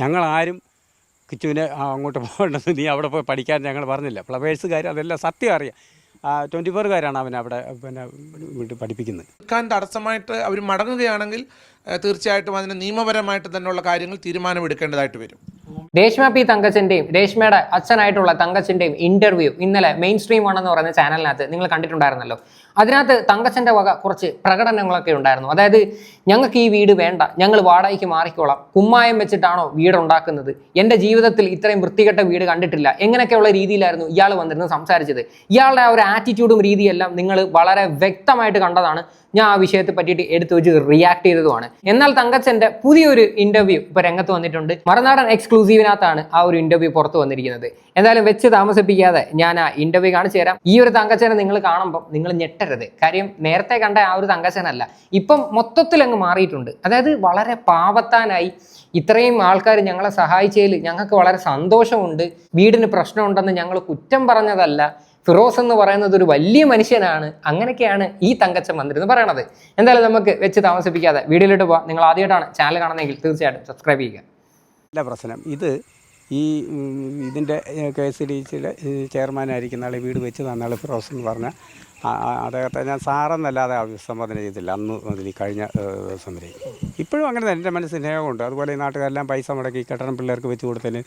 ഞങ്ങളാരും കിച്ചുവിനെ അങ്ങോട്ട് പോകേണ്ടത് നീ അവിടെ പോയി പഠിക്കാൻ ഞങ്ങൾ പറഞ്ഞില്ല. ഫ്ലവേഴ്സുകാർ അതെല്ലാം സത്യം അറിയാം. ട്വന്റി ഫോറുകാരാണ് അവൻ അവിടെ പിന്നെ വീട്ടിൽ പഠിപ്പിക്കുന്നത്. നിൽക്കാൻ തടസ്സമായിട്ട് അവർ മടങ്ങുകയാണെങ്കിൽ തീർച്ചയായിട്ടും അതിന് നിയമപരമായിട്ട് തന്നെയുള്ള കാര്യങ്ങൾ തീരുമാനമെടുക്കേണ്ടതായിട്ട് വരും. രേഷ്മ പി തങ്കച്ചന്റെയും രേഷ്മയുടെ അച്ഛനായിട്ടുള്ള തങ്കച്ചന്റെയും ഇന്റർവ്യൂ ഇന്നലെ മെയിൻ സ്ട്രീം വൺ എന്ന് പറയുന്ന ചാനലിനകത്ത് നിങ്ങൾ കണ്ടിട്ടുണ്ടായിരുന്നല്ലോ. അതിനകത്ത് തങ്കച്ചന്റെ വക കുറച്ച് പ്രകടനങ്ങളൊക്കെ ഉണ്ടായിരുന്നു. അതായത് ഞങ്ങൾക്ക് ഈ വീട് വേണ്ട. ഞങ്ങൾ വാടകയ്ക്ക് മാറിക്കോളാം. കുമ്മായം വെച്ചിട്ടാണോ വീട് ഉണ്ടാക്കുന്നത് എന്റെ ജീവിതത്തിൽ ഇത്രയും വൃത്തികെട്ട വീട് കണ്ടിട്ടില്ല. എങ്ങനെയൊക്കെയുള്ള രീതിയിലായിരുന്നു ഇയാൾ വന്നിരുന്ന് സംസാരിച്ചത്. ഇയാളുടെ ആ ഒരു ആറ്റിറ്റ്യൂഡും രീതിയെല്ലാം നിങ്ങൾ വളരെ വ്യക്തമായിട്ട് കണ്ടതാണ്. ഞാൻ ആ വിഷയത്തെ പറ്റിയിട്ട് എടുത്തു വെച്ച് റിയാക്ട് ചെയ്തതുമാണ്. എന്നാൽ തങ്കച്ചന്റെ പുതിയൊരു ഇന്റർവ്യൂ ഇപ്പോൾ രംഗത്ത് വന്നിട്ടുണ്ട്. മറുനാടൻ എക്സ്ക്ലൂസീവിനകത്താണ് ആ ഒരു ഇന്റർവ്യൂ പുറത്ത് വന്നിരിക്കുന്നത്. എന്തായാലും വെച്ച് താമസിപ്പിക്കാതെ ഞാൻ ആ ഇന്റർവ്യൂ കാണിച്ചു തരാം. ഈ ഒരു തങ്കച്ചനെ നിങ്ങൾ കാണുമ്പോൾ നിങ്ങൾ ഞെട്ടരുത് കാര്യം നേരത്തെ കണ്ട ആ ഒരു തങ്കച്ചനല്ല. ഇപ്പം മൊത്തത്തിൽ അങ്ങ് മാറിയിട്ടുണ്ട്. അതായത് വളരെ പാവത്താനായി ഇത്രയും ആൾക്കാർ ഞങ്ങളെ സഹായിച്ചതിൽ ഞങ്ങൾക്ക് വളരെ സന്തോഷമുണ്ട്. വീടിന് പ്രശ്നമുണ്ടെന്ന് ഞങ്ങൾ കുറ്റം പറഞ്ഞതല്ല. ഫിറോസ് എന്ന് പറയുന്നത് ഒരു വലിയ മനുഷ്യനാണ്. അങ്ങനെയൊക്കെയാണ് ഈ തങ്കച്ചൻ എന്ന് പറയണത്. എന്തായാലും നമുക്ക് വെച്ച് താമസിപ്പിക്കാതെ വീഡിയോയിലോട്ട് പോവാം. നിങ്ങൾ ആദ്യമായിട്ടാണ് ചാനൽ കാണുന്നതെങ്കിൽ തീർച്ചയായിട്ടും സബ്സ്ക്രൈബ് ചെയ്യുക. പ്രശ്നം. ഇത് ഈ ഇതിന്റെ കെ എസ് ഡി സിയിലെ ചെയർമാനായിരിക്കുന്ന ആൾ വീട് വെച്ച് തന്നാൾ ഫിറോസ് എന്ന് പറഞ്ഞ അദ്ദേഹത്തെ ഞാൻ സാറെന്നല്ലാതെ അഭിസംബോധന ചെയ്തില്ല. അന്ന് മുതൽ ഈ കഴിഞ്ഞ ദിവസം വരെ. ഇപ്പോഴും അങ്ങനെ തന്നെ. എന്റെ മനസ്സിൽ സ്നേഹമുണ്ട്. അതുപോലെ ഈ നാട്ടുകാരെല്ലാം പൈസ മുടക്കി കെട്ടണം പിള്ളേർക്ക് വെച്ച് കൊടുത്തതിന്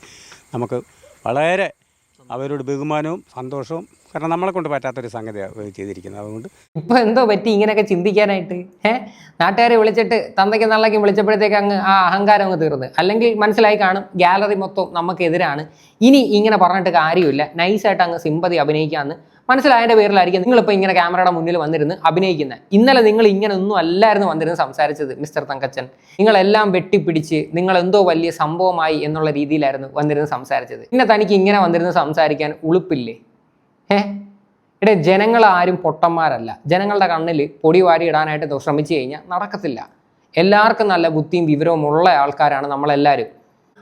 നമുക്ക് വളരെ അവരോട് ബഹുമാനവും സന്തോഷവും കാരണം നമ്മളെ കൊണ്ട് പറ്റാത്തൊരു സംഗതിയാണ് ചെയ്തിരിക്കുന്നത്. അതുകൊണ്ട് ഇപ്പൊ എന്തോ പറ്റി ഇങ്ങനെയൊക്കെ ചിന്തിക്കാനായിട്ട്? ഏഹ് നാട്ടുകാരെ വിളിച്ചിട്ട് തന്തയ്ക്ക് നള്ളയ്ക്കും വിളിച്ചപ്പോഴത്തേക്ക് അങ്ങ് ആ അഹങ്കാരം അങ്ങ് തീർന്ന്. അല്ലെങ്കിൽ മനസ്സിലായി കാണും ഗാലറി മൊത്തം നമുക്കെതിരാണ്. ഇനി ഇങ്ങനെ പറഞ്ഞിട്ട് കാര്യമില്ല. നൈസായിട്ട് അങ്ങ് സിമ്പതി അഭിനയിക്കാന്ന് മനസ്സിലായതിന്റെ പേരിലായിരിക്കും നിങ്ങളിപ്പോൾ ഇങ്ങനെ ക്യാമറയുടെ മുന്നിൽ വന്നിരുന്ന് അഭിനയിക്കുന്നത് ഇന്നലെ നിങ്ങൾ ഇങ്ങനെ ഒന്നും അല്ലായിരുന്നു വന്നിരുന്ന് സംസാരിച്ചത് മിസ്റ്റർ തങ്കച്ചൻ. നിങ്ങളെല്ലാം വെട്ടിപ്പിടിച്ച് നിങ്ങൾ എന്തോ വലിയ സംഭവമായി എന്നുള്ള രീതിയിലായിരുന്നു വന്നിരുന്ന് സംസാരിച്ചത്. പിന്നെ തനിക്ക് ഇങ്ങനെ വന്നിരുന്ന് സംസാരിക്കാൻ ഉളുപ്പില്ലേ? ഏ ഇവിടെ ജനങ്ങൾ ആരും പൊട്ടന്മാരല്ല. ജനങ്ങളുടെ കണ്ണിൽ പൊടി വാരി ഇടാനായിട്ട് ശ്രമിച്ചു കഴിഞ്ഞാൽ നടക്കത്തില്ല. എല്ലാവർക്കും നല്ല ബുദ്ധിയും വിവരവും ഉള്ള ആൾക്കാരാണ് നമ്മളെല്ലാവരും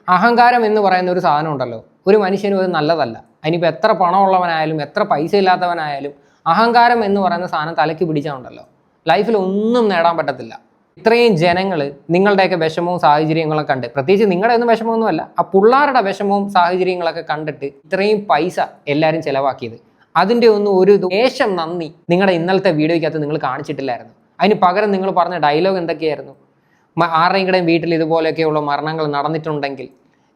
അഹങ്കാരം എന്ന് പറയുന്ന ഒരു സാധനം ഉണ്ടല്ലോ. ഒരു മനുഷ്യനും അത് നല്ലതല്ല. അതിനിപ്പോൾ എത്ര പണമുള്ളവനായാലും എത്ര പൈസ ഇല്ലാത്തവനായാലും അഹങ്കാരം എന്ന് പറയുന്ന സാധനം തലയ്ക്ക് പിടിച്ചാലുണ്ടല്ലോ ലൈഫിൽ ഒന്നും നേടാൻ പറ്റത്തില്ല. ഇത്രയും ജനങ്ങൾ നിങ്ങളുടെയൊക്കെ വിഷമവും സാഹചര്യങ്ങളും കണ്ട് പ്രത്യേകിച്ച് നിങ്ങളുടെ ഒന്നും വിഷമമൊന്നുമല്ല ആ പിള്ളേരുടെ വിഷമവും സാഹചര്യങ്ങളൊക്കെ കണ്ടിട്ട് ഇത്രയും പൈസ എല്ലാവരും ചിലവാക്കിയത്. അതിന്റെ ഒന്നും ഒരു ദേശം നന്ദി. നിങ്ങളുടെ ഇന്നലത്തെ വീഡിയോയ്ക്കകത്ത് നിങ്ങൾ കാണിച്ചിട്ടില്ലായിരുന്നു. അതിന് പകരം നിങ്ങൾ പറഞ്ഞ ഡയലോഗ് എന്തൊക്കെയായിരുന്നു? ആരുടെയും വീട്ടിൽ ഇതുപോലെയൊക്കെയുള്ള മരണങ്ങൾ നടന്നിട്ടുണ്ടെങ്കിൽ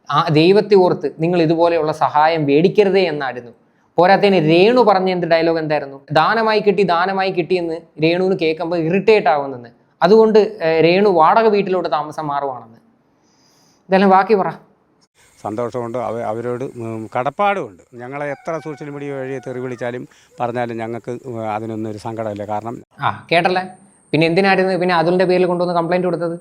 ആ ദൈവത്തെ ഓർത്ത് നിങ്ങൾ ഇതുപോലെയുള്ള സഹായം മേടിക്കരുതേ എന്നായിരുന്നു. പോരാത്തതിന് രേണു പറഞ്ഞ എന്ത് ഡയലോഗ് എന്തായിരുന്നു? ദാനമായി കിട്ടി ദാനമായി കിട്ടിയെന്ന് രേണുവിന് കേൾക്കുമ്പോൾ ഇറിറ്റേറ്റ് ആവുന്നെന്ന് അതുകൊണ്ട് രേണു വാടക വീട്ടിലോട്ട് താമസം മാറുവാണെന്ന്. ഇതെല്ലാം ബാക്കി പറ. സന്തോഷമുണ്ട്. അവ അവരോട് കടപ്പാടുമുണ്ട്. ഞങ്ങളെ എത്ര സോഷ്യൽ മീഡിയ വഴി തെറി വിളിച്ചാലും പറഞ്ഞാലും ഞങ്ങൾക്ക് അതിനൊന്നും ഒരു സങ്കടമില്ല. കാരണം ആ കേട്ടല്ലേ? പിന്നെ എന്തിനായിരുന്നു പിന്നെ അതുലിന്റെ പേരിൽ കൊണ്ടുവന്ന് കംപ്ലൈന്റ് കൊടുത്തത്?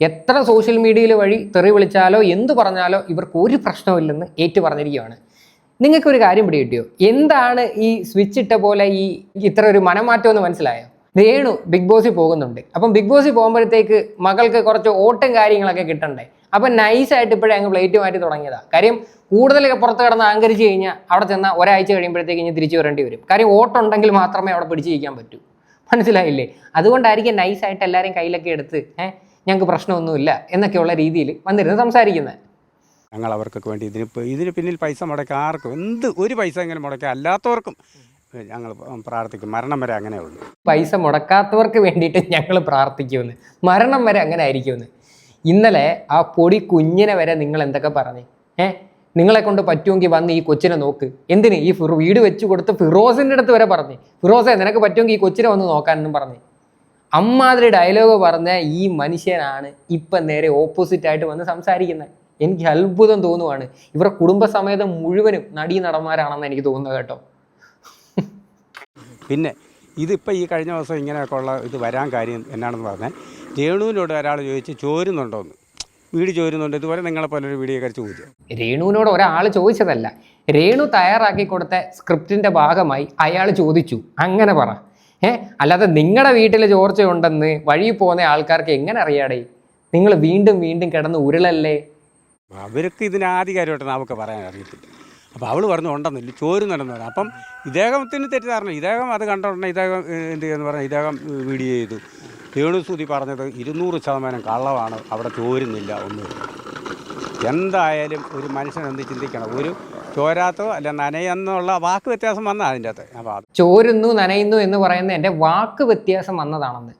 എത്ര സോഷ്യൽ മീഡിയയിൽ വഴി തെറി വിളിച്ചാലോ എന്ത് പറഞ്ഞാലോ ഇവർക്ക് ഒരു പ്രശ്നമില്ലെന്ന് ഏറ്റു പറഞ്ഞിരിക്കുകയാണ് നിങ്ങൾക്ക് ഒരു കാര്യം പിടി കിട്ടിയോ? എന്താണ് ഈ സ്വിച്ച് ഇട്ട പോലെ ഈ ഇത്ര ഒരു മനമാറ്റം എന്ന് മനസ്സിലായോ? രേണു ബിഗ് ബോസിൽ പോകുന്നുണ്ട്. അപ്പം ബിഗ് ബോസിൽ പോകുമ്പോഴത്തേക്ക് മകൾക്ക് കുറച്ച് ഓട്ടം കാര്യങ്ങളൊക്കെ കിട്ടണ്ടേ? അപ്പം നൈസായിട്ട് ഇപ്പോഴേ അങ്ങ് പ്ലേറ്റ് മാറ്റി തുടങ്ങിയതാ. കാര്യം കൂടുതലൊക്കെ പുറത്ത് കിടന്ന് അഹങ്കരിച്ച് കഴിഞ്ഞാൽ അവിടെ ചെന്നാൽ ഒരാഴ്ച കഴിയുമ്പോഴത്തേക്ക് ഇനി തിരിച്ചു വരേണ്ടി വരും. കാര്യം ഓട്ടുണ്ടെങ്കിൽ മാത്രമേ അവിടെ പിടിച്ച് ജയിക്കാൻ പറ്റൂ. മനസ്സിലായില്ലേ? അതുകൊണ്ടായിരിക്കും നൈസായിട്ട് എല്ലാവരെയും കയ്യിലൊക്കെ എടുത്ത് ഏഹ് ഞങ്ങൾക്ക് പ്രശ്നമൊന്നുമില്ല എന്നൊക്കെയുള്ള രീതിയിൽ വന്നിരുന്ന് സംസാരിക്കുന്നത് ഞങ്ങൾ അവർക്കൊക്കെ വേണ്ടി ഇതിന് ഇതിന് പിന്നിൽ പൈസ മുടക്കി ആർക്കും എന്ത് ഒരു പൈസ എങ്ങനെ മുടക്കാം അല്ലാത്തവർക്കും ഞങ്ങൾ പ്രാർത്ഥിക്കും. മരണം വരെ അങ്ങനെ ഉള്ളൂ പൈസ മുടക്കാത്തവർക്ക് വേണ്ടിയിട്ട് ഞങ്ങൾ പ്രാർത്ഥിക്കുമെന്ന്. മരണം വരെ അങ്ങനെ ആയിരിക്കുമെന്ന്. ഇന്നലെ ആ പൊടി കുഞ്ഞിനെ വരെ നിങ്ങൾ എന്തൊക്കെ പറഞ്ഞു? ഏ? നിങ്ങളെ കൊണ്ട് പറ്റുമെങ്കിൽ വന്ന് ഈ കൊച്ചിനെ നോക്ക്. എന്തിന്? ഈ വീട് വെച്ച് കൊടുത്ത് ഫിറോസിന്റെ അടുത്ത് വരെ പറഞ്ഞു. ഫിറോസെ നിനക്ക് പറ്റുമെങ്കിൽ ഈ കൊച്ചിനെ വന്ന് നോക്കാനെന്നും പറഞ്ഞു. അമ്മാതിരി ഡയലോഗ് പറഞ്ഞ ഈ മനുഷ്യനാണ് ഇപ്പം നേരെ ഓപ്പോസിറ്റ് ആയിട്ട് വന്ന് സംസാരിക്കുന്നത്. എനിക്ക് അത്ഭുതം തോന്നുവാണ്. ഇവരുടെ കുടുംബസമേതം മുഴുവനും നടീ നടന്മാരാണെന്ന് എനിക്ക് തോന്നുന്നത് കേട്ടോ. പിന്നെ ഇതിപ്പോൾ ഈ കഴിഞ്ഞ ദിവസം ഇങ്ങനെയൊക്കെ ഉള്ള ഇത് വരാൻ കാര്യം എന്നാണെന്ന് പറഞ്ഞാൽ രേണുവിനോട് ഒരാൾ ചോദിച്ച് ചോരുന്നുണ്ടോന്ന്. വീട് ചോരുന്നുണ്ട് ഇതുപോലെ നിങ്ങളെ പോലെ ഒരു വീഡിയോ കഴിച്ച് ചോദിച്ചു രേണുവിനോട് ഒരാൾ ചോദിച്ചതല്ല. രേണു തയ്യാറാക്കി കൊടുത്ത സ്ക്രിപ്റ്റിന്റെ ഭാഗമായി അയാൾ ചോദിച്ചു. അങ്ങനെ പറ. ഏ അല്ലാതെ നിങ്ങളുടെ വീട്ടിൽ ചോർച്ചയുണ്ടെന്ന് വഴി പോകുന്ന ആൾക്കാർക്ക് എങ്ങനെ അറിയാടേ? നിങ്ങൾ വീണ്ടും വീണ്ടും കിടന്ന് ഉരുളല്ലേ? അവർക്ക് ഇതിന് ആധികാരമായിട്ട് നമുക്ക് പറയാൻ അറിയത്തില്ല. അപ്പോൾ അവൾ പറഞ്ഞു ഉണ്ടെന്നില്ല ചോരുന്നുണ്ടെന്ന് പറഞ്ഞു. അപ്പം ഇദ്ദേഹത്തിന് തെറ്റിദ്ധാരണ. ഇദ്ദേഹം അത് കണ്ടോ ഇദ്ദേഹം ഏഹ്, എന്ത് ചെയ്യുന്നു? പറഞ്ഞാൽ ഇദ്ദേഹം വീഡിയോ ചെയ്തു. രേണുസൂതി പറഞ്ഞത് ഇരുന്നൂറ് ശതമാനം കള്ളമാണ്. അവിടെ ചോരുന്നില്ല ഒന്നും. എന്തായാലും ഒരു മനുഷ്യൻ എന്ത് ചിന്തിക്കണം? ഒരു ചോരാത്തോ അല്ല നനയെന്നുള്ള വാക്ക് വ്യത്യാസം വന്ന അതിന്റെ അകത്ത്. അപ്പോൾ ചോരുന്നു നനയുന്നു എന്ന് പറയുന്ന എന്റെ വാക്ക് വ്യത്യാസം വന്നതാണെന്ന്.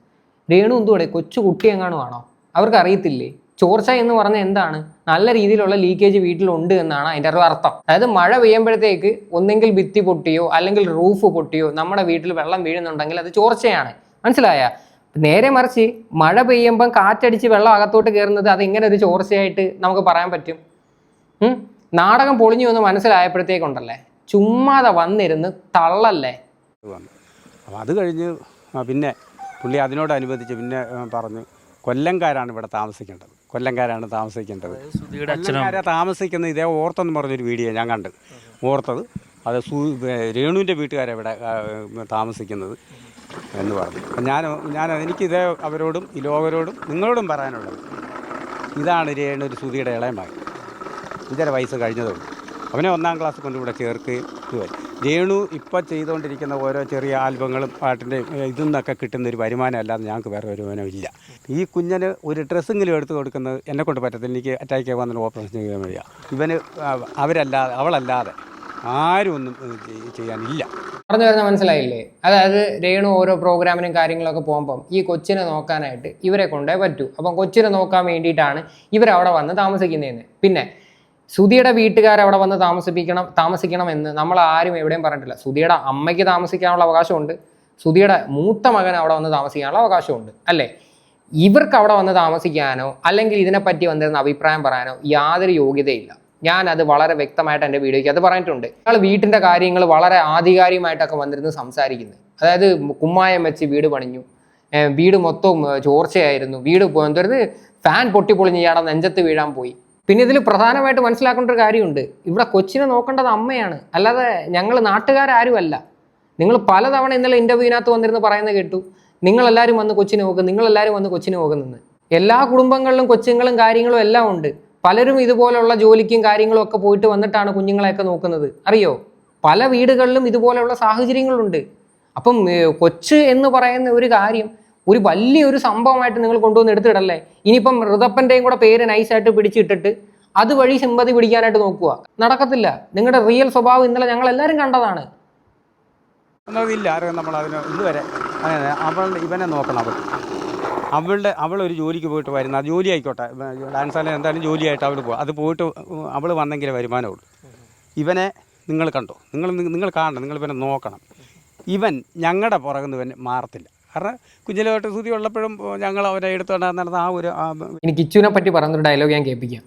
രേണു എന്തുകൂടെ കൊച്ചു കുട്ടി എങ്ങാനുമാണോ അവർക്ക് അറിയത്തില്ലേ ചോർച്ച എന്ന് പറഞ്ഞാൽ എന്താണ്? നല്ല രീതിയിലുള്ള ലീക്കേജ് വീട്ടിലുണ്ട് എന്നാണ് അതിന്റെ ഒരു അർത്ഥം. അതായത് മഴ പെയ്യുമ്പോഴത്തേക്ക് ഒന്നെങ്കിൽ ഭിത്തി പൊട്ടിയോ അല്ലെങ്കിൽ റൂഫ് പൊട്ടിയോ നമ്മുടെ വീട്ടിൽ വെള്ളം വീഴുന്നുണ്ടെങ്കിൽ അത് ചോർച്ചയാണ്. മനസ്സിലായ? നേരെ മറിച്ച് മഴ പെയ്യുമ്പം കാറ്റടിച്ച് വെള്ളം അകത്തോട്ട് കയറുന്നത് അത് ഇങ്ങനെ ഒരു ചോർച്ചയായിട്ട് നമുക്ക് പറയാൻ പറ്റും. നാടകം പൊളിഞ്ഞു എന്ന് മനസ്സിലായപ്പോഴത്തേക്കുണ്ടല്ലേ? ചുമ്മാതെ വന്നിരുന്ന് തള്ളല്ലേ? അപ്പം അപ്പോൾ അത് കഴിഞ്ഞ് പിന്നെ പുള്ളി അതിനോടനുബന്ധിച്ച് പിന്നെ പറഞ്ഞു കൊല്ലംകാരാണ് ഇവിടെ താമസിക്കേണ്ടത്. കൊല്ലംകാരാണ് താമസിക്കേണ്ടത്. കൊല്ലംകാരെ താമസിക്കുന്ന ഇതേ ഓർത്തെന്ന് പറഞ്ഞൊരു വീഡിയോ ഞാൻ കണ്ട്. ഓർത്തത്. അത് സു രേണുവിന്റെ വീട്ടുകാരെ ഇവിടെ താമസിക്കുന്നത്. എന്ന് പറഞ്ഞു. അപ്പം ഞാൻ ഞാൻ എനിക്കിതേ അവരോടും ഈ ലോകരോടും നിങ്ങളോടും പറയാനുള്ളത് ഇതാണ് രേണൊരു ഒരു സുധിയുടെ ഇളയമായി ഇതര വയസ്സ് കഴിഞ്ഞതുകൊണ്ട്. അവനെ ഒന്നാം ക്ലാസ് കൊണ്ട് ഇവിടെ ചേർക്കുകയും ഇതുവരെ രേണു ഇപ്പം ചെയ്തുകൊണ്ടിരിക്കുന്ന ഓരോ ചെറിയ ആൽബങ്ങളും പാട്ടിന്റെ ഇതിൽ നിന്നൊക്കെ കിട്ടുന്ന ഒരു വരുമാനം അല്ലാതെ ഞങ്ങൾക്ക് വേറെ വരുമാനം ഇല്ല. ഈ കുഞ്ഞിന് ഒരു ഡ്രസ്സെങ്കിലും എടുത്തു കൊടുക്കുന്നത് എന്നെ കൊണ്ട് പറ്റത്തില്ല. എനിക്ക് അറ്റാക്ക് വന്നിട്ട് ഓപ്പറേഷൻ ചെയ്യാൻ വയ്യ. ഇവന് അവരല്ലാതെ അവളല്ലാതെ ആരും ഒന്നും ചെയ്യാനില്ല. പറഞ്ഞു വരുന്ന മനസ്സിലായില്ലേ? അതായത് രേണു ഓരോ പ്രോഗ്രാമിനും കാര്യങ്ങളൊക്കെ പോകുമ്പം ഈ കൊച്ചിനെ നോക്കാനായിട്ട് ഇവരെ കൊണ്ടേ പറ്റൂ. അപ്പം കൊച്ചിനെ നോക്കാൻ വേണ്ടിയിട്ടാണ് ഇവരവിടെ വന്ന് താമസിക്കുന്നതെന്ന്. പിന്നെ സുധിയുടെ വീട്ടുകാർ അവിടെ വന്ന് താമസിപ്പിക്കണം താമസിക്കണമെന്ന് നമ്മൾ ആരും എവിടെയും പറഞ്ഞിട്ടില്ല. സുധിയുടെ അമ്മയ്ക്ക് താമസിക്കാനുള്ള അവകാശമുണ്ട്. സുധിയുടെ മൂത്ത മകൻ അവിടെ വന്ന് താമസിക്കാനുള്ള അവകാശമുണ്ട്. അല്ലേ? ഇവർക്ക് അവിടെ വന്ന് താമസിക്കാനോ അല്ലെങ്കിൽ ഇതിനെപ്പറ്റി വന്നിരുന്ന അഭിപ്രായം പറയാനോ യാതൊരു യോഗ്യതയില്ല. ഞാൻ അത് വളരെ വ്യക്തമായിട്ട് എന്റെ വീഡിയോയ്ക്ക് അത് പറഞ്ഞിട്ടുണ്ട്. ഞങ്ങൾ വീട്ടിന്റെ കാര്യങ്ങൾ വളരെ ആധികാരികമായിട്ടൊക്കെ വന്നിരുന്നു സംസാരിക്കുന്നത് അതായത് കുമ്മായം വെച്ച് വീട് പണിഞ്ഞു. വീട് മൊത്തവും ഏർ ചോർച്ചയായിരുന്നു. വീട് എന്തൊരു ഫാൻ പൊട്ടിപ്പൊളിഞ്ഞ് ഇയാളെ നെഞ്ചത്ത് വീഴാൻ പോയി. പിന്നെ ഇതിൽ പ്രധാനമായിട്ട് മനസ്സിലാക്കേണ്ട ഒരു കാര്യമുണ്ട്. ഇവിടെ കൊച്ചിനെ നോക്കേണ്ടത് അമ്മയാണ്. അല്ലാതെ ഞങ്ങൾ നാട്ടുകാരും നിങ്ങൾ പലതവണ ഇന്നലെ ഇന്റർവ്യൂവിനകത്ത് വന്നിരുന്ന് പറയുന്നത് കേട്ടു. നിങ്ങളെല്ലാവരും വന്ന് കൊച്ചിനെ നോക്കും നിങ്ങളെല്ലാവരും വന്ന് കൊച്ചിനെ നോക്കുന്നെന്ന് എല്ലാ കുടുംബങ്ങളിലും കൊച്ചുങ്ങളും കാര്യങ്ങളും എല്ലാം ഉണ്ട്. പലരും ഇതുപോലെയുള്ള ജോലിക്കും കാര്യങ്ങളും ഒക്കെ പോയിട്ട് വന്നിട്ടാണ് കുഞ്ഞുങ്ങളെയൊക്കെ നോക്കുന്നത്. അറിയോ? പല വീടുകളിലും ഇതുപോലെയുള്ള സാഹചര്യങ്ങളുണ്ട്. അപ്പം കൊച്ച് എന്ന് പറയുന്ന ഒരു കാര്യം ഒരു വലിയൊരു സംഭവമായിട്ട് നിങ്ങൾ കൊണ്ടുവന്ന് എടുത്തിടല്ലേ? ഇനിയിപ്പം ഋതപ്പന്റെയും കൂടെ പേര് നൈസായിട്ട് പിടിച്ചിട്ടിട്ട് അതുവഴി സിമ്പതി പിടിക്കാനായിട്ട് നോക്കുക നടക്കത്തില്ല. നിങ്ങളുടെ റിയൽ സ്വഭാവം ഇന്നലെ ഞങ്ങൾ എല്ലാവരും കണ്ടതാണ്. ഇല്ല ആരും നമ്മൾ അതിന് ഇതുവരെ അങ്ങനെ അവൾ ഇവനെ നോക്കണം അവൾ. അവളുടെ അവൾ ഒരു ജോലിക്ക് പോയിട്ട് വരുന്ന ജോലി ആയിക്കോട്ടെ. ഡാൻസ് അല്ലെങ്കിൽ എന്തായാലും ജോലിയായിട്ട് അവൾ പോകും അത് പോയിട്ട് അവൾ വന്നെങ്കിലേ വരുമാനമുള്ളൂ. ഇവനെ നിങ്ങൾ കണ്ടോ? നിങ്ങൾ നിങ്ങൾ കാണണം. നിങ്ങൾ ഇവനെ നോക്കണം. ഇവൻ ഞങ്ങളുടെ പുറകുന്ന് ഇവൻ മാറത്തില്ല. കാരണം കുഞ്ഞിലോട്ട് സ്തുതി ഉള്ളപ്പോഴും ഞങ്ങൾ അവരെ എടുത്തുകൊണ്ട് നടന്ന ആ ഒരു ഇനി കിച്ചുവിനെ പറ്റി പറഞ്ഞൊരു ഡയലോഗ് ഞാൻ കേൾപ്പിക്കാം.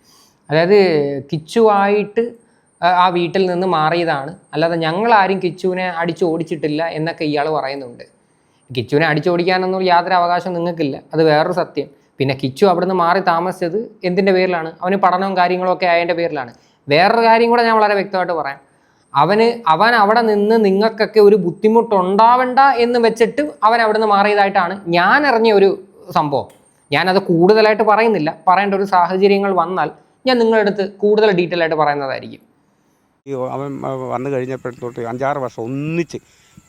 അതായത് കിച്ചുവായിട്ട് ആ വീട്ടിൽ നിന്ന് മാറിയതാണ്. അല്ലാതെ ഞങ്ങളാരും കിച്ചുവിനെ അടിച്ചു ഓടിച്ചിട്ടില്ല എന്നൊക്കെ ഇയാൾ പറയുന്നുണ്ട്. കിച്ചുവിനെ അടിച്ചോടിക്കാനൊന്നും യാതൊരു അവകാശം നിങ്ങൾക്കില്ല. അത് വേറൊരു സത്യം. പിന്നെ കിച്ചു അവിടുന്ന് മാറി താമസിച്ചത് എന്തിന്റെ പേരിലാണ്? അവന് പഠനവും കാര്യങ്ങളും ഒക്കെ ആയതിന്റെ പേരിലാണ്. വേറൊരു കാര്യം കൂടെ ഞാൻ വളരെ വ്യക്തമായിട്ട് പറയാം. അവന് അവൻ അവിടെ നിന്ന് നിങ്ങൾക്കൊക്കെ ഒരു ബുദ്ധിമുട്ടുണ്ടാവണ്ട എന്ന് വെച്ചിട്ട് അവൻ അവിടുന്ന് മാറിയതായിട്ടാണ് ഞാൻ അറിഞ്ഞ ഒരു സംഭവം. ഞാനത് കൂടുതലായിട്ട് പറയുന്നില്ല. പറയേണ്ട ഒരു സാഹചര്യങ്ങൾ വന്നാൽ ഞാൻ നിങ്ങളുടെ അടുത്ത് കൂടുതൽ ഡീറ്റെയിൽ ആയിട്ട് പറയുന്നതായിരിക്കും. അവൻ വന്നു കഴിഞ്ഞപ്പോഴത്തോട്ട് അഞ്ചാറ് വർഷം ഒന്നിച്ച്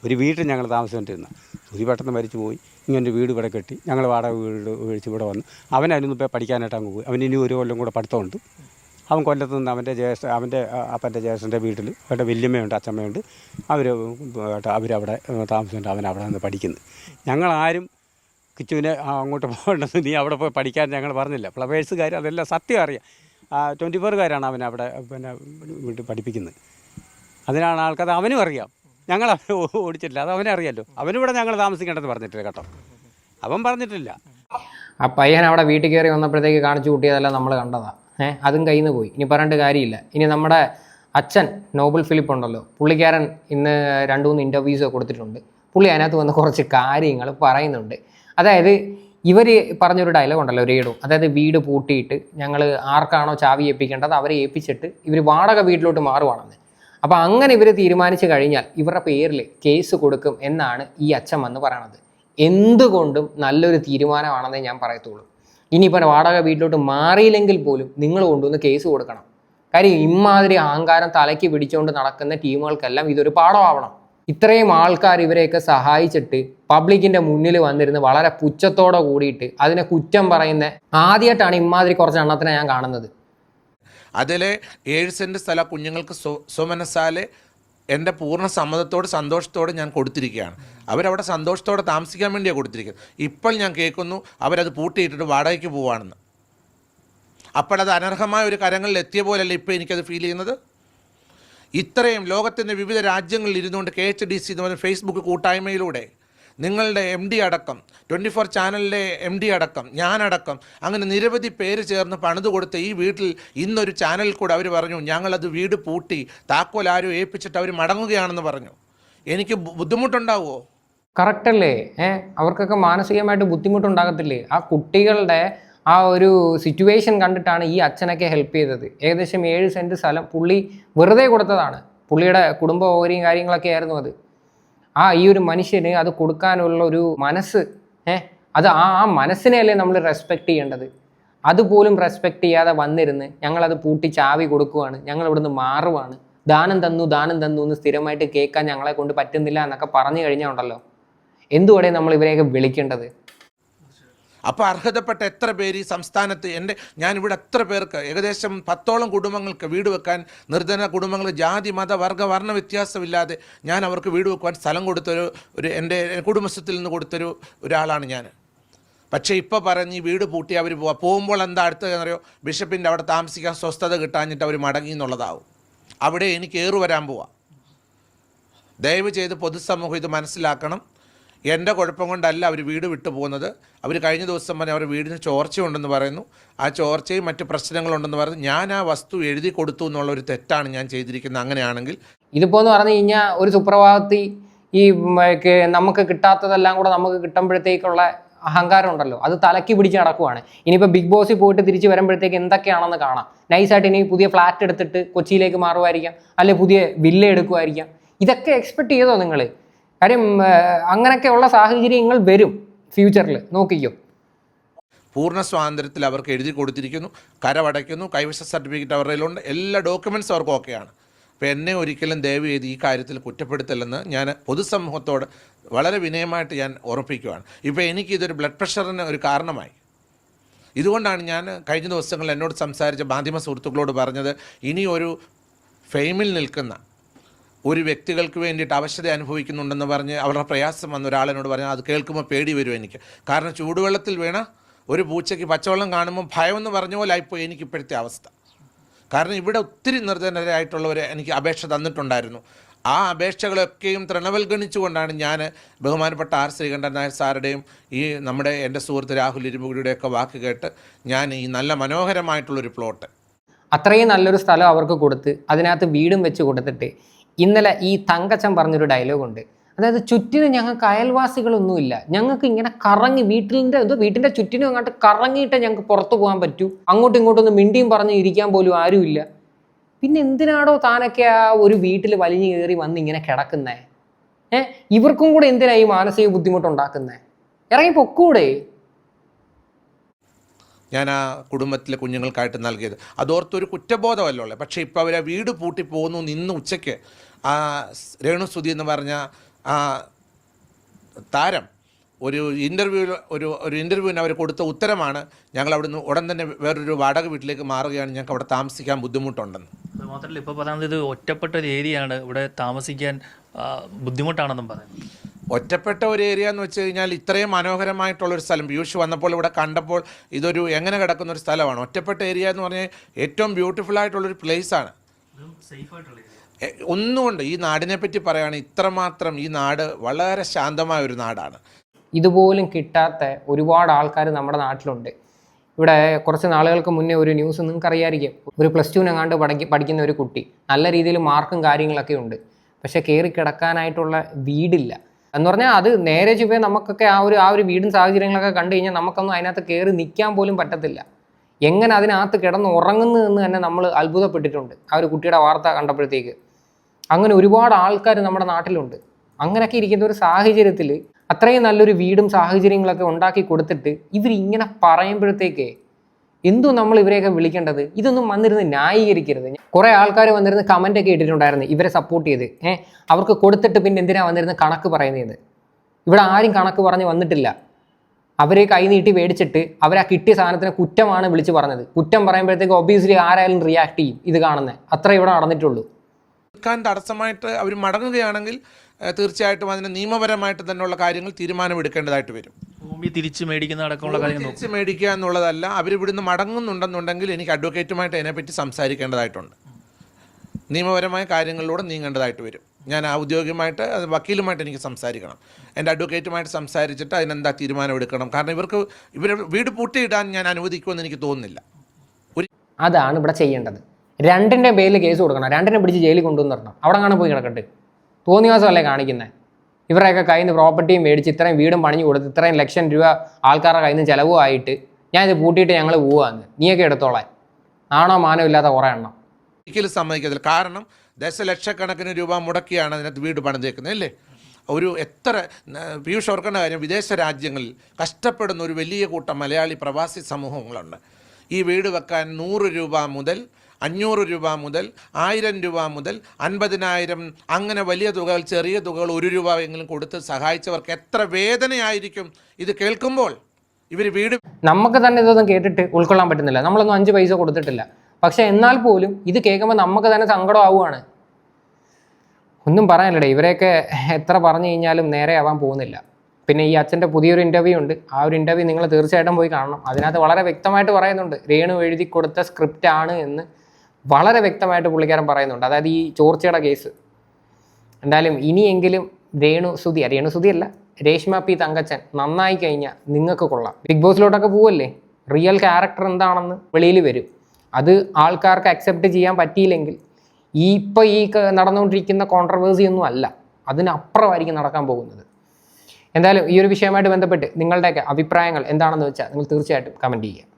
ഒരു വീട്ടിൽ ഞങ്ങൾ താമസിച്ചുകൊണ്ടിരുന്ന. സുധി പെട്ടെന്ന് മരിച്ചു പോയി. ഇങ്ങനെ ഒരു വീട് ഇവിടെ കെട്ടി. ഞങ്ങൾ വാടക വീട് മേടിച്ച് ഇവിടെ വന്നു. അവൻ അതിനൊന്നും ഇപ്പോൾ പഠിക്കാനായിട്ട് അങ്ങ് പോയി. അവന് ഇനി ഒരു കൊല്ലം കൂടെ പഠിത്തമുണ്ട്. അവൻ കൊല്ലത്ത് നിന്ന് അവന്റെ ജ്യേഷ്ഠ അവന്റെ അപ്പന്റെ ജ്യേഷ്ഠന്റെ വീട്ടിൽ അവരുടെ വല്യമ്മയുണ്ട് അച്ഛമ്മയുണ്ട്. അവർ അവരവിടെ താമസിച്ചുകൊണ്ട് അവൻ അവിടെ നിന്ന് പഠിക്കുന്നു. ഞങ്ങളാരും കിച്ചുവിനെ അങ്ങോട്ട് പോകേണ്ടത് നീ അവിടെ പോയി പഠിക്കാൻ ഞങ്ങൾ പറഞ്ഞില്ല. ഫ്ലവേഴ്സുകാർ അതെല്ലാം സത്യം അറിയാം. ട്വന്റി ഫോറുകാരാണ് അവൻ അവിടെ പിന്നെ വീട്ടിൽ പഠിപ്പിക്കുന്നത്. അതിനാണ് ആൾക്കാർ അവനും അറിയാം. ഞങ്ങൾ അവനെ ഓടിച്ചിട്ടില്ല. അത് അവനെ അറിയാമല്ലോ അവനിവിടെ ഞങ്ങൾ താമസിക്കേണ്ടത് പറഞ്ഞിട്ടില്ല കേട്ടോ. അവൻ പറഞ്ഞിട്ടില്ല. ആ പയ്യൻ അവിടെ വീട്ടിൽ കയറി വന്നപ്പോഴത്തേക്ക് കാണിച്ചു കൂട്ടിയതെല്ലാം നമ്മൾ കണ്ടതാണ് ഏഹ് അതും കയ്യിൽ നിന്ന് പോയി. ഇനി പറഞ്ഞിട്ട് കാര്യമില്ല. ഇനി നമ്മുടെ അച്ഛൻ നോബൽ ഫിലിപ്പ് ഉണ്ടല്ലോ. പുള്ളിക്കാരൻ ഇന്ന് രണ്ട് മൂന്ന് ഇന്റർവ്യൂസ് കൊടുത്തിട്ടുണ്ട്. പുള്ളി അതിനകത്ത് വന്ന് കുറച്ച് കാര്യങ്ങൾ പറയുന്നുണ്ട്. അതായത് ഇവർ പറഞ്ഞൊരു ഡയലോഗ് ഉണ്ടല്ലോ റീഡും അതായത് വീട് പൂട്ടിയിട്ട് ഞങ്ങൾ ആർക്കാണോ ചാവി ഏൽപ്പിക്കേണ്ടത് അവരെ ഏൽപ്പിച്ചിട്ട് ഇവർ വാടക വീട്ടിലോട്ട് മാറുവാണെന്ന്. അപ്പോൾ അങ്ങനെ ഇവർ തീരുമാനിച്ചു കഴിഞ്ഞാൽ ഇവരുടെ പേരിൽ കേസ് കൊടുക്കും എന്നാണ് ഈ അച്ഛൻ വന്ന് പറയണത്. എന്തുകൊണ്ടും നല്ലൊരു തീരുമാനമാണെന്നേ ഞാൻ പറയത്തുള്ളൂ. ഇനിയിപ്പോൾ വാടക വീട്ടിലോട്ട് മാറിയില്ലെങ്കിൽ പോലും നിങ്ങൾ കൊണ്ടുവന്ന് കേസ് കൊടുക്കണം. കാര്യം ഇമാതിരി അഹങ്കാരം തലയ്ക്ക് പിടിച്ചുകൊണ്ട് നടക്കുന്ന ടീമുകൾക്കെല്ലാം ഇതൊരു പാഠമാവണം. ഇത്രയും ആൾക്കാർ ഇവരെയൊക്കെ സഹായിച്ചിട്ട് പബ്ലിക്കിന്റെ മുന്നിൽ വന്നിരുന്ന് വളരെ പുച്ഛത്തോടെ കൂടിയിട്ട് അതിനെ കുറ്റം പറയുന്ന ആദ്യമായിട്ടാണ് ഇമാതിരി കുറച്ച് എണ്ണത്തിനെ ഞാൻ കാണുന്നത്. അതിലെ ഏഴ് സെന്റ് സ്ഥലം കുഞ്ഞുങ്ങൾക്ക് സ്വ സ്വമനസ്സാലെ എന്റെ പൂർണ സമ്മതത്തോട് സന്തോഷത്തോടെ ഞാൻ കൊടുത്തിരിക്കുകയാണ്. അവരവിടെ സന്തോഷത്തോടെ താമസിക്കാൻ വേണ്ടിയാണ് കൊടുത്തിരിക്കുന്നത്. ഇപ്പോൾ ഞാൻ കേൾക്കുന്നു അവരത് പൂട്ടിയിട്ടിട്ട് വാടകയ്ക്ക് പോവാണെന്ന്. അപ്പോഴത് അനർഹമായ ഒരു കരങ്ങളിൽ എത്തിയ പോലെയല്ല ഇപ്പോൾ എനിക്കത് ഫീൽ ചെയ്യുന്നത്? ഇത്രയും ലോകത്തിന്റെ വിവിധ രാജ്യങ്ങളിൽ ഇരുന്നുകൊണ്ട് കെ എച്ച് ഡി സി എന്ന് പറഞ്ഞ ഫേസ്ബുക്ക് കൂട്ടായ്മയിലൂടെ നിങ്ങളുടെ എം ഡി അടക്കം ട്വന്റി ഫോർ ചാനലിലെ എം ഡി അടക്കം ഞാനടക്കം അങ്ങനെ നിരവധി പേര് ചേർന്ന് പണിത് കൊടുത്ത ഈ വീട്ടിൽ ഇന്നൊരു ചാനൽ കൂടെ അവർ പറഞ്ഞു ഞങ്ങളത് വീട് പൂട്ടി താക്കോൽ ആരും ഏൽപ്പിച്ചിട്ട് അവർ മടങ്ങുകയാണെന്ന് പറഞ്ഞു. എനിക്ക് ബുദ്ധിമുട്ടുണ്ടാവുമോ കറക്റ്റ് അല്ലേ ഏ അവർക്കൊക്കെ മാനസികമായിട്ട് ബുദ്ധിമുട്ടുണ്ടാകത്തില്ലേ? ആ കുട്ടികളുടെ ആ ഒരു സിറ്റുവേഷൻ കണ്ടിട്ടാണ് ഈ അച്ഛനൊക്കെ ഹെൽപ്പ് ചെയ്തത്. ഏകദേശം ഏഴ് സെന്റ് സ്ഥലം പുള്ളി വെറുതെ കൊടുത്തതാണ്. പുള്ളിയുടെ കുടുംബ ഓഹരിയും കാര്യങ്ങളൊക്കെ ആയിരുന്നു അത്. ആ ഈ ഒരു മനുഷ്യന് അത് കൊടുക്കാനുള്ള ഒരു മനസ്സ് ഏഹ് അത് ആ ആ മനസ്സിനെയല്ലേ നമ്മൾ റെസ്പെക്ട് ചെയ്യേണ്ടത്? അതുപോലും റെസ്പെക്ട് ചെയ്യാതെ വന്നിരുന്ന് ഞങ്ങളത് പൂട്ടി ചാവി കൊടുക്കുവാണ് ഞങ്ങൾ ഇവിടുന്ന് മാറുവാണ്. ദാനം തന്നു ദാനം തന്നു എന്ന് സ്ഥിരമായിട്ട് കേൾക്കാൻ ഞങ്ങളെ കൊണ്ട് പറ്റുന്നില്ല എന്നൊക്കെ പറഞ്ഞു കഴിഞ്ഞാൽ ഉണ്ടല്ലോ. എന്തുവടെ നമ്മൾ ഇവരെയൊക്കെ വിളിക്കേണ്ടത്? അപ്പോൾ അർഹതപ്പെട്ട എത്ര പേര് ഈ സംസ്ഥാനത്ത് എന്റെ ഞാനിവിടെ എത്ര പേർക്ക് ഏകദേശം പത്തോളം കുടുംബങ്ങൾക്ക് വീട് വെക്കാൻ നിർധന കുടുംബങ്ങൾ ജാതി മത വർഗ വർണ വ്യത്യാസമില്ലാതെ ഞാൻ അവർക്ക് വീട് വെക്കുവാൻ സ്ഥലം കൊടുത്തൊരു ഒരു എന്റെ കുടുംബത്തിൽ നിന്ന് കൊടുത്തൊരു ഒരാളാണ് ഞാൻ. പക്ഷേ ഇപ്പോൾ പറഞ്ഞ് വീട് പൂട്ടി അവർ പോവാ. പോകുമ്പോൾ എന്താ അടുത്തതെന്നറിയോ? ബിഷപ്പിന്റെ അവിടെ താമസിക്കാൻ സ്വസ്ഥത കിട്ടാഞ്ഞിട്ട് അവർ മടങ്ങി എന്നുള്ളതാവും. അവിടെ എനിക്ക് ഏറു വരാൻ പോവാം. ദയവ് ചെയ്ത് പൊതുസമൂഹം ഇത് മനസ്സിലാക്കണം. എന്റെ കുഴപ്പം കൊണ്ടല്ല അവർ വീട് വിട്ടു പോകുന്നത്. അവർ കഴിഞ്ഞ ദിവസം തന്നെ അവരുടെ വീടിന് ചോർച്ചയുണ്ടെന്ന് പറയുന്നു. ആ ചോർച്ചയും മറ്റ് പ്രശ്നങ്ങളുണ്ടെന്ന് പറയുന്നു. ഞാൻ ആ വസ്തു എഴുതി കൊടുത്തു എന്നുള്ള ഒരു തെറ്റാണ് ഞാൻ ചെയ്തിരിക്കുന്നത് അങ്ങനെയാണെങ്കിൽ. ഇതിപ്പോൾ എന്ന് പറഞ്ഞു കഴിഞ്ഞാൽ ഒരു സുപ്രഭാതത്തിൽ ഈ നമുക്ക് കിട്ടാത്തതെല്ലാം കൂടെ നമുക്ക് കിട്ടുമ്പോഴത്തേക്കുള്ള അഹങ്കാരം ഉണ്ടല്ലോ. അത് തലക്കി പിടിച്ച് നടക്കുവാണ്. ഇനിയിപ്പോൾ ബിഗ് ബോസിൽ പോയിട്ട് തിരിച്ച് വരുമ്പോഴത്തേക്ക് എന്തൊക്കെയാണെന്ന് കാണാം. നൈസായിട്ട് ഇനി പുതിയ ഫ്ലാറ്റ് എടുത്തിട്ട് കൊച്ചിയിലേക്ക് മാറുമായിരിക്കാം. അല്ലെങ്കിൽ പുതിയ വില്ല എടുക്കുമായിരിക്കാം. ഇതൊക്കെ എക്സ്പെക്ട് ചെയ്തോ നിങ്ങൾ കാര്യം അങ്ങനെയൊക്കെയുള്ള സാഹചര്യങ്ങൾ വരും ഫ്യൂച്ചറിൽ നോക്കിക്കോ. പൂർണ സ്വാതന്ത്ര്യത്തിൽ അവർക്ക് എഴുതി കൊടുത്തിരിക്കുന്നു കരമടയ്ക്കുന്നു കൈവശ സർട്ടിഫിക്കറ്റ് അവരുടെ കയ്യിലുണ്ട് എല്ലാ ഡോക്യുമെൻസ് അവർക്ക് ഓക്കെയാണ്. അപ്പോൾ എന്നെ ഒരിക്കലും ദയവ് ചെയ്ത് ഈ കാര്യത്തിൽ കുറ്റപ്പെടുത്തില്ലെന്ന് ഞാൻ പൊതുസമൂഹത്തോട് വളരെ വിനയമായിട്ട് ഞാൻ ഉറപ്പിക്കുകയാണ് ഇപ്പോൾ എനിക്കിതൊരു ബ്ലഡ് പ്രഷറിന് ഒരു കാരണമായി. ഇതുകൊണ്ടാണ് ഞാൻ കഴിഞ്ഞ ദിവസങ്ങളിൽ എന്നോട് സംസാരിച്ച മാധ്യമ സുഹൃത്തുക്കളോട് പറഞ്ഞത് ഇനി ഒരു ഫെയിമിൽ നിൽക്കുന്ന ഒരു വ്യക്തികൾക്ക് വേണ്ടിയിട്ട് അവശത അനുഭവിക്കുന്നുണ്ടെന്ന് പറഞ്ഞ് അവരുടെ പ്രയാസം വന്ന ഒരാളിനോട് പറഞ്ഞാൽ അത് കേൾക്കുമ്പോൾ പേടി വരും എനിക്ക്? കാരണം ചൂടുവെള്ളത്തിൽ വീണ ഒരു പൂച്ചയ്ക്ക് പച്ചവെള്ളം കാണുമ്പോൾ ഭയം എന്ന് പറഞ്ഞ പോലെ ആയിപ്പോയി എനിക്ക് ഇപ്പോഴത്തെ അവസ്ഥ. കാരണം ഇവിടെ ഒത്തിരി നിർധനരായിട്ടുള്ളവർ എനിക്ക് അപേക്ഷ തന്നിട്ടുണ്ടായിരുന്നു. ആ അപേക്ഷകളൊക്കെയും തൃണവൽഗണിച്ചുകൊണ്ടാണ് ഞാൻ ബഹുമാനപ്പെട്ട ആർ ശ്രീകണ്ഠൻ നായർ സാറുടെയും ഈ നമ്മുടെ എന്റെ സുഹൃത്ത് രാഹുൽ ഇരുമ്പുകുടിയുടെയൊക്കെ വാക്ക് കേട്ട് ഞാൻ ഈ നല്ല മനോഹരമായിട്ടുള്ളൊരു പ്ലോട്ട്. അത്രയും നല്ലൊരു സ്ഥലം അവർക്ക് കൊടുത്ത് അതിനകത്ത് വീടും വെച്ച് കൊടുത്തിട്ട് ഇന്നലെ ഈ തങ്കച്ചൻ പറഞ്ഞൊരു ഡയലോഗ് ഉണ്ട് അതായത് ചുറ്റിന് ഞങ്ങൾക്ക് അയൽവാസികളൊന്നുമില്ല. ഞങ്ങൾക്ക് ഇങ്ങനെ കറങ്ങി വീട്ടിന്റെ എന്തോ വീട്ടിന്റെ ചുറ്റിനും അങ്ങോട്ട് കറങ്ങിയിട്ട് ഞങ്ങൾക്ക് പുറത്തു പോകാൻ പറ്റൂ. അങ്ങോട്ടും ഇങ്ങോട്ടും മിണ്ടിയും പറഞ്ഞ് ഇരിക്കാൻ പോലും ആരുമില്ല. പിന്നെ എന്തിനാടോ താനൊക്കെ ആ ഒരു വീട്ടിൽ വലിഞ്ഞു കയറി വന്ന് ഇങ്ങനെ കിടക്കുന്നേ? ഏ? ഇവർക്കും കൂടെ എന്തിനാ ഈ മാനസിക ബുദ്ധിമുട്ടുണ്ടാക്കുന്നേ? ഇറങ്ങി പൊക്കൂടെ? ഞാൻ ആ കുടുംബത്തിലെ കുഞ്ഞുങ്ങൾക്കായിട്ട് നൽകിയത്. അതോർത്തൊരു കുറ്റബോധമല്ലോ പക്ഷേ ഇപ്പോൾ അവർ ആ വീട് പൂട്ടി പോകുന്നു ഇന്ന് ഉച്ചയ്ക്ക്. ആ രേണുസ്തുതി രേണുസുതി എന്ന് പറഞ്ഞ ആ താരം ഒരു ഇന്റർവ്യൂ ഒരു ഒരു ഇന്റർവ്യൂവിന് അവർ കൊടുത്ത ഉത്തരമാണ് ഞങ്ങൾ അവിടുന്ന് ഉടൻ തന്നെ വേറൊരു വാടക വീട്ടിലേക്ക് മാറുകയാണ് ഞങ്ങൾക്ക് അവിടെ താമസിക്കാൻ ബുദ്ധിമുട്ടുണ്ടെന്ന്. അത് മാത്രമല്ല ഇപ്പോൾ പറയുന്നത് ഇത് ഒറ്റപ്പെട്ട ഒരു ഏരിയയാണ്. ഇവിടെ താമസിക്കാൻ ബുദ്ധിമുട്ടാണെന്നും പറയുന്നത് ഒറ്റപ്പെട്ട ഒരു ഏരിയ എന്ന് വെച്ച് കഴിഞ്ഞാൽ ഇത്രയും മനോഹരമായിട്ടുള്ളൊരു സ്ഥലം പീയൂഷ് വന്നപ്പോൾ ഇവിടെ കണ്ടപ്പോൾ ഇതൊരു എങ്ങനെ കിടക്കുന്ന ഒരു സ്ഥലമാണ്. ഒറ്റപ്പെട്ട ഏരിയ എന്ന് പറഞ്ഞാൽ ഏറ്റവും ബ്യൂട്ടിഫുൾ ആയിട്ടുള്ളൊരു പ്ലേസാണ് സേഫ് ആയിട്ടുള്ള ഒന്നുകൊണ്ട് ഈ നാടിനെ പറ്റി പറയുകയാണെങ്കിൽ ഇത്രമാത്രം ഈ നാട് വളരെ ശാന്തമായ ഒരു നാടാണ്. ഇതുപോലും കിട്ടാത്ത ഒരുപാട് ആൾക്കാർ നമ്മുടെ നാട്ടിലുണ്ട്. ഇവിടെ കുറച്ച് നാളുകൾക്ക് മുന്നേ ഒരു ന്യൂസ് നിങ്ങൾക്ക് അറിയാമായിരിക്കും ഒരു പ്ലസ് ടുവിനെങ്ങാണ്ട് പഠിക്ക പഠിക്കുന്ന ഒരു കുട്ടി. നല്ല രീതിയിൽ മാർക്കും കാര്യങ്ങളൊക്കെ ഉണ്ട്. പക്ഷെ കയറി കിടക്കാനായിട്ടുള്ള വീടില്ല. എന്ന് പറഞ്ഞാൽ അത് നേരെ ചുവേ നമുക്കൊക്കെ ആ ഒരു ആ ഒരു വീടും സാഹചര്യങ്ങളൊക്കെ കണ്ടു കഴിഞ്ഞാൽ നമുക്കൊന്നും അതിനകത്ത് കയറി നിൽക്കാൻ പോലും പറ്റത്തില്ല. എങ്ങനെ അതിനകത്ത് കിടന്ന് ഉറങ്ങുന്നു എന്ന് തന്നെ നമ്മൾ അത്ഭുതപ്പെട്ടിട്ടുണ്ട്. ആ ഒരു കുട്ടിയുടെ വാർത്ത കണ്ടപ്പോഴത്തേക്ക്. അങ്ങനെ ഒരുപാട് ആൾക്കാർ നമ്മുടെ നാട്ടിലുണ്ട്. അങ്ങനെയൊക്കെ ഇരിക്കുന്ന ഒരു സാഹചര്യത്തിൽ അത്രയും നല്ലൊരു വീടും സാഹചര്യങ്ങളൊക്കെ ഉണ്ടാക്കി കൊടുത്തിട്ട് ഇവരിങ്ങനെ പറയുമ്പോഴത്തേക്ക് എന്തോ നമ്മൾ ഇവരെയൊക്കെ വിളിക്കേണ്ടത്? ഇതൊന്നും വന്നിരുന്ന് ന്യായീകരിക്കരുത്. കുറേ ആൾക്കാർ വന്നിരുന്ന് കമന്റ് ഒക്കെ ഇട്ടിട്ടുണ്ടായിരുന്നു ഇവരെ സപ്പോർട്ട് ചെയ്ത്. ഏഹ്? അവർക്ക് കൊടുത്തിട്ട് പിന്നെ എന്തിനാ വന്നിരുന്ന് കണക്ക് പറയുന്നത് ഇവിടെ ആരും കണക്ക് പറഞ്ഞ് വന്നിട്ടില്ല. അവരെ കൈ നീട്ടി മേടിച്ചിട്ട് അവർ ആ കിട്ടിയ സാധനത്തിനെ കുറ്റമാണ് വിളിച്ച് പറഞ്ഞത്. കുറ്റം പറയുമ്പോഴത്തേക്ക് ഒബിയസ്ലി ആരായാലും റിയാക്ട് ചെയ്യും ഇത് കാണുന്നത് അത്ര ഇവിടെ നടന്നിട്ടുള്ളൂ. വിൽക്കാൻ തടസ്സമായിട്ട് അവർ മടങ്ങുകയാണെങ്കിൽ തീർച്ചയായിട്ടും അതിന് നിയമപരമായിട്ട് തന്നെയുള്ള കാര്യങ്ങൾ തീരുമാനമെടുക്കേണ്ടതായിട്ട് വരും. ഭൂമി തിരിച്ചു മേടിക്കുന്ന അടക്കമുള്ള കാര്യങ്ങൾ തിരിച്ചു മേടിക്കുക എന്നുള്ളതല്ല അവർ ഇവിടുന്ന് മടങ്ങുന്നുണ്ടെന്നുണ്ടെങ്കിൽ എനിക്ക് അഡ്വക്കേറ്റുമായിട്ട് അതിനെപ്പറ്റി സംസാരിക്കേണ്ടതായിട്ടുണ്ട്. നിയമപരമായ കാര്യങ്ങളിലൂടെ നീങ്ങേണ്ടതായിട്ട് വരും. ഞാൻ ഔദ്യോഗികമായിട്ട് അത് വക്കീലുമായിട്ട് എനിക്ക് സംസാരിക്കണം. എന്റെ അഡ്വക്കേറ്റുമായിട്ട് സംസാരിച്ചിട്ട് അതിനെന്താ തീരുമാനം എടുക്കണം കാരണം ഇവർക്ക് ഇവർ വീട് പൂട്ടിയിടാൻ ഞാൻ അനുവദിക്കുമെന്ന് എനിക്ക് തോന്നുന്നില്ല. ഒരു അതാണ് ഇവിടെ ചെയ്യേണ്ടത്. രണ്ടിന്റെ പേരിൽ കേസ് കൊടുക്കണം. രണ്ടിനെ പിടിച്ച് ജയിലിൽ കൊണ്ടുവന്ന് തരണം അവിടെ കാണാൻ പോയി കിടക്കട്ടെ തോന്നിവാസമല്ലേ കാണിക്കുന്നത് ഇവരുടെയൊക്കെ കയ്യിൽ നിന്ന് പ്രോപ്പർട്ടിയും മേടിച്ച് ഇത്രയും വീടും പണിഞ്ഞു കൊടുത്ത് ഇത്രയും ലക്ഷം രൂപ ആൾക്കാരുടെ കയ്യിൽ നിന്ന് ചിലവും ആയിട്ട് ഞാൻ ഇത് പൂട്ടിയിട്ട് ഞങ്ങൾ പോവാന്ന്. നീയൊക്കെ എടുത്തോളാൻ. ആണോ മാനോ ഇല്ലാത്ത കുറേ എണ്ണം. ഒരിക്കലും സമ്മതിക്കത്തില്ല. കാരണം ദശലക്ഷക്കണക്കിന് രൂപ മുടക്കിയാണ് അതിനകത്ത് വീട് പണിതേക്കുന്നത് അല്ലേ? ഒരു എത്ര പീയൂഷ് ഓർക്കേണ്ട കാര്യം വിദേശ രാജ്യങ്ങളിൽ കഷ്ടപ്പെടുന്ന ഒരു വലിയ കൂട്ടം മലയാളി പ്രവാസി സമൂഹങ്ങളുണ്ട്. ഈ വീട് വെക്കാൻ നൂറ് രൂപ മുതൽ അഞ്ഞൂറ് രൂപ മുതൽ ആയിരം രൂപ മുതൽ അൻപതിനായിരം അങ്ങനെ വലിയ തുകകൾ ചെറിയ തുകകൾ ഒരു രൂപ എങ്കിലും കൊടുത്ത് സഹായിച്ചവർക്ക് എത്ര വേദനയായിരിക്കും? ഇത് കേൾക്കുമ്പോൾ ഇവർ വീട് നമുക്ക് തന്നെ ഇതൊന്നും കേട്ടിട്ട് ഉൾക്കൊള്ളാൻ പറ്റുന്നില്ല. നമ്മളൊന്നും അഞ്ച് പൈസ കൊടുത്തിട്ടില്ല. പക്ഷെ എന്നാൽ പോലും ഇത് കേൾക്കുമ്പോൾ നമുക്ക് തന്നെ സങ്കടം ആവുകയാണ് ഒന്നും പറയാനില്ലടേ ഇവരെയൊക്കെ എത്ര പറഞ്ഞു കഴിഞ്ഞാലും നേരെ ആവാൻ പോകുന്നില്ല. പിന്നെ ഈ അച്ഛന്റെ പുതിയൊരു ഇന്റർവ്യൂ ഉണ്ട്. ആ ഒരു ഇന്റർവ്യൂ നിങ്ങൾ തീർച്ചയായിട്ടും പോയി കാണണം. അതിനകത്ത് വളരെ വ്യക്തമായിട്ട് പറയുന്നുണ്ട്. രേണു എഴുതി കൊടുത്ത സ്ക്രിപ്റ്റ് ആണ് എന്ന്. വളരെ വ്യക്തമായിട്ട് പുള്ളിക്കാരൻ പറയുന്നുണ്ട്. അതായത് ഈ ചോർച്ചയുടെ കേസ്. എന്തായാലും ഇനിയെങ്കിലും രേണു രേണുസുതി രേണു സുതി അല്ല രേഷ്മ പി തങ്കച്ചൻ നന്നായി കഴിഞ്ഞാൽ നിങ്ങൾക്ക് കൊള്ളാം. ബിഗ് ബോസിലോട്ടൊക്കെ പോവല്ലേ? റിയൽ ക്യാരക്ടർ എന്താണെന്ന് വെളിയിൽ വരും. അത് ആൾക്കാർക്ക് അക്സെപ്റ്റ് ചെയ്യാൻ പറ്റിയില്ലെങ്കിൽ ഈ ഇപ്പോൾ ഈ നടന്നുകൊണ്ടിരിക്കുന്ന കോൺട്രവേഴ്സി ഒന്നും അല്ല. അതിനപ്പുറമായിരിക്കും നടക്കാൻ പോകുന്നത്. എന്തായാലും ഈ ഒരു വിഷയമായിട്ട് ബന്ധപ്പെട്ട് നിങ്ങളുടെയൊക്കെ അഭിപ്രായങ്ങൾ എന്താണെന്ന് വെച്ചാൽ നിങ്ങൾ തീർച്ചയായിട്ടും കമന്റ് ചെയ്യുക.